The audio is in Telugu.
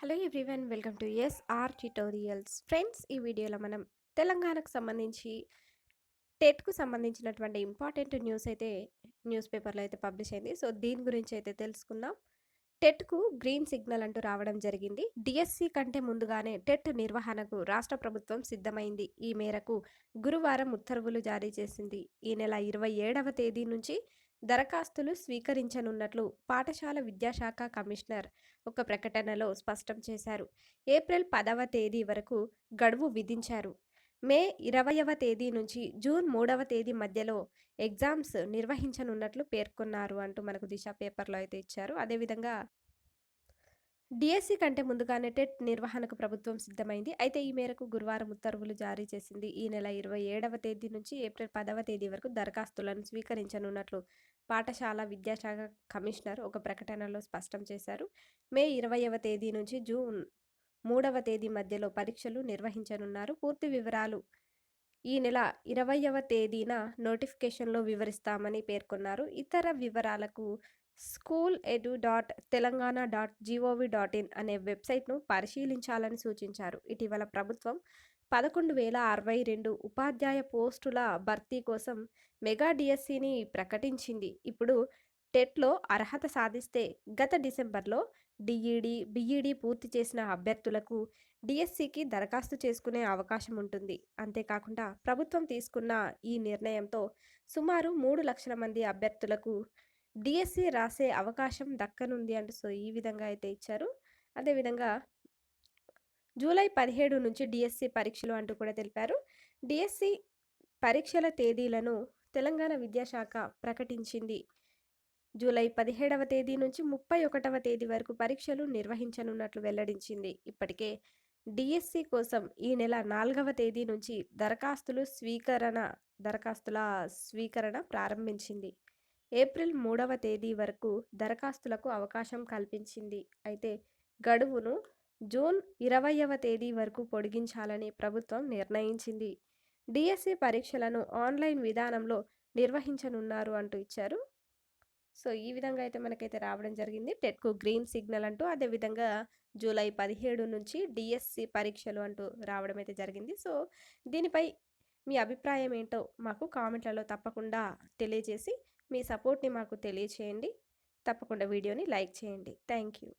Hello everyone welcome to SR tutorials. Friends ఈ వీడియోలో మనం తెలంగాణకు సంబంధించి టెట్కు సంబంధించినటువంటి ఇంపార్టెంట్ న్యూస్ అయితే న్యూస్ పేపర్లో అయితే పబ్లిష్ అయింది. సో దీని గురించి అయితే తెలుసుకుందాం. టెట్కు గ్రీన్ సిగ్నల్ అంటూ రావడం జరిగింది. డిఎస్సి కంటే ముందుగానే టెట్ నిర్వహణకు రాష్ట్ర ప్రభుత్వం సిద్ధమైంది. ఈ మేరకు గురువారం ఉత్తర్వులు జారీ చేసింది. ఈ నెల ఇరవై ఏడవ తేదీ నుంచి దరఖాస్తులు స్వీకరించనున్నట్లు పాఠశాల విద్యాశాఖ కమిషనర్ ఒక ప్రకటనలో స్పష్టం చేశారు. ఏప్రిల్ పదవ తేదీ వరకు గడువు విధించారు. మే ఇరవయవ తేదీ నుంచి జూన్ మూడవ తేదీ మధ్యలో ఎగ్జామ్స్ నిర్వహించనున్నట్లు పేర్కొన్నారు అంటూ మనకు దిశ పేపర్లో అయితే ఇచ్చారు. అదేవిధంగా డిఎస్సి కంటే ముందుగానే టెట్ నిర్వహణకు ప్రభుత్వం సిద్ధమైంది. అయితే ఈ మేరకు గురువారం ఉత్తర్వులు జారీ చేసింది. ఈ నెల ఇరవై ఏడవ తేదీ నుంచి ఏప్రిల్ పదవ తేదీ వరకు దరఖాస్తులను స్వీకరించనున్నట్లు పాఠశాల విద్యాశాఖ కమిషనర్ ఒక ప్రకటనలో స్పష్టం చేశారు. మే ఇరవైవ తేదీ నుంచి జూన్ మూడవ తేదీ మధ్యలో పరీక్షలు నిర్వహించనున్నారు. పూర్తి వివరాలు ఈ నెల ఇరవైవ తేదీన నోటిఫికేషన్లో వివరిస్తామని పేర్కొన్నారు. ఇతర వివరాలకు school edu dot Telangana dot gov dot in అనే వెబ్సైట్ను పరిశీలించాలని సూచించారు. ఇటీవల ప్రభుత్వం పదకొండు వేల అరవై రెండు ఉపాధ్యాయ పోస్టుల భర్తీ కోసం మెగా డిఎస్సిని ప్రకటించింది. ఇప్పుడు టెట్లో అర్హత సాధిస్తే గత డిసెంబర్లో డిఈడి బిఈడి పూర్తి చేసిన అభ్యర్థులకు డిఎస్సికి దరఖాస్తు చేసుకునే అవకాశం ఉంటుంది. అంతేకాకుండా ప్రభుత్వం తీసుకున్న ఈ నిర్ణయంతో సుమారు మూడు లక్షల మంది అభ్యర్థులకు డిఎస్సి రాసే అవకాశం దక్కనుంది అంటూ సో ఈ విధంగా అయితే ఇచ్చారు. అదేవిధంగా జూలై పదిహేడు నుంచి డిఎస్సి పరీక్షలు అంటూ కూడా తెలిపారు. డిఎస్సి పరీక్షల తేదీలను తెలంగాణ విద్యాశాఖ ప్రకటించింది. జూలై పదిహేడవ తేదీ నుంచి ముప్పై ఒకటవ తేదీ వరకు పరీక్షలు నిర్వహించనున్నట్లు వెల్లడించింది. ఇప్పటికే డిఎస్సి కోసం ఈ నెల నాలుగవ తేదీ నుంచి దరఖాస్తులు స్వీకరణ దరఖాస్తుల స్వీకరణ ప్రారంభించింది. ఏప్రిల్ మూడవ తేదీ వరకు దరఖాస్తులకు అవకాశం కల్పించింది. అయితే గడువును జూన్ ఇరవైవ తేదీ వరకు పొడిగించాలని ప్రభుత్వం నిర్ణయించింది. డిఎస్సి పరీక్షలను ఆన్లైన్ విధానంలో నిర్వహించనున్నారు అంటూ ఇచ్చారు. సో ఈ విధంగా అయితే మనకైతే రావడం జరిగింది. టెట్కు గ్రీన్ సిగ్నల్ అంటూ అదేవిధంగా జూలై పదిహేడు నుంచి డిఎస్సి పరీక్షలు అంటూ రావడం అయితే జరిగింది. సో దీనిపై మీ అభిప్రాయం ఏంటో మాకు కామెంట్లలో తప్పకుండా తెలియజేసి మీ సపోర్ట్ని మాకు తెలియచేయండి. తప్పకుండా వీడియోని లైక్ చేయండి. Thank you